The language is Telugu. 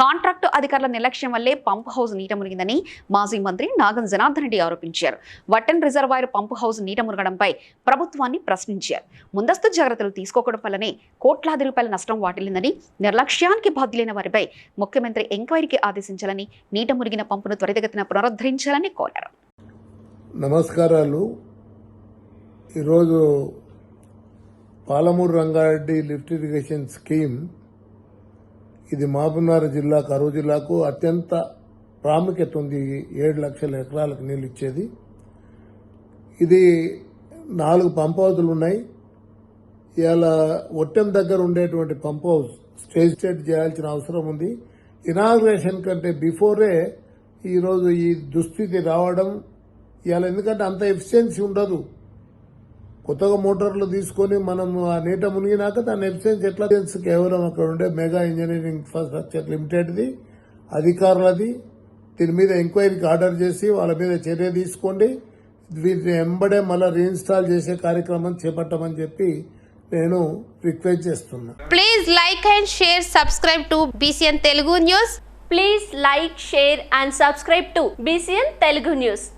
కాంట్రాక్టు అధికారుల నిర్లక్ష్యం వల్లే పంప్ హౌస్ నీట మునిగిందని మాజీ మంత్రి నాగం జనార్దన్ రెడ్డి ఆరోపించారు. వట్టన్ రిజర్వాయర్ పంప్ హౌస్ నీట మునగడంపై ప్రభుత్వాన్ని ప్రశ్నించారు. ముందస్తు జాగ్రత్తలు తీసుకోవడం వల్లనే కోట్లాది రూపాయల నష్టం వాటిల్లిందని నిర్లక్ష్యానికి బాధ్యులైన వారిపై ముఖ్యమంత్రి ఎంక్వైరీకి ఆదేశించాలని నీట మురిగిన పంపును త్వరితగతిన పునరుద్ధరించాలని కోరారు. నమస్కారాలు. ఈరోజు Palamuru Rangareddy lift irrigation scheme ఇది మహబూబ్నగర్ జిల్లా కరువు జిల్లాకు అత్యంత ప్రాముఖ్యత ఉంది. ఏడు లక్షల ఎకరాలకు నీళ్ళు ఇచ్చేది. ఇది నాలుగు పంప్ హౌజులు ఉన్నాయి. ఇవాళ ఒట్టెం దగ్గర ఉండేటువంటి పంప్ హౌస్ స్టేజ్ సెట్ చేయాల్సిన అవసరం ఉంది. ఇనాగ్రేషన్ కంటే బిఫోరే ఈరోజు ఈ దుస్థితి రావడం ఇవాళ ఎందుకంటే అంత ఎఫిషియన్సీ ఉండదు. కొత్తగా మోటార్లు తీసుకొని మనం ఆ నీట మునిగినాక దాని ఎఫిషియన్సీ ఎట్లా తెలుసు? కేవలం అక్కడ ఉండే మెగా ఇంజనీరింగ్ ఇన్ఫ్రాస్ట్రక్చర్ లిమిటెడ్ది అధికారులది. దీని మీద ఎంక్వైరీకి ఆర్డర్ చేసి వాళ్ళ మీద చర్య తీసుకోండి. వీటిని ఎంబడే మళ్ళీ రీఇన్స్టాల్ చేసే కార్యక్రమం చేపట్టమని చెప్పి నేను రిక్వెస్ట్ చేస్తున్నా. Please like and share subscribe to BCN Telugu news. Please like share and subscribe to BCN Telugu news.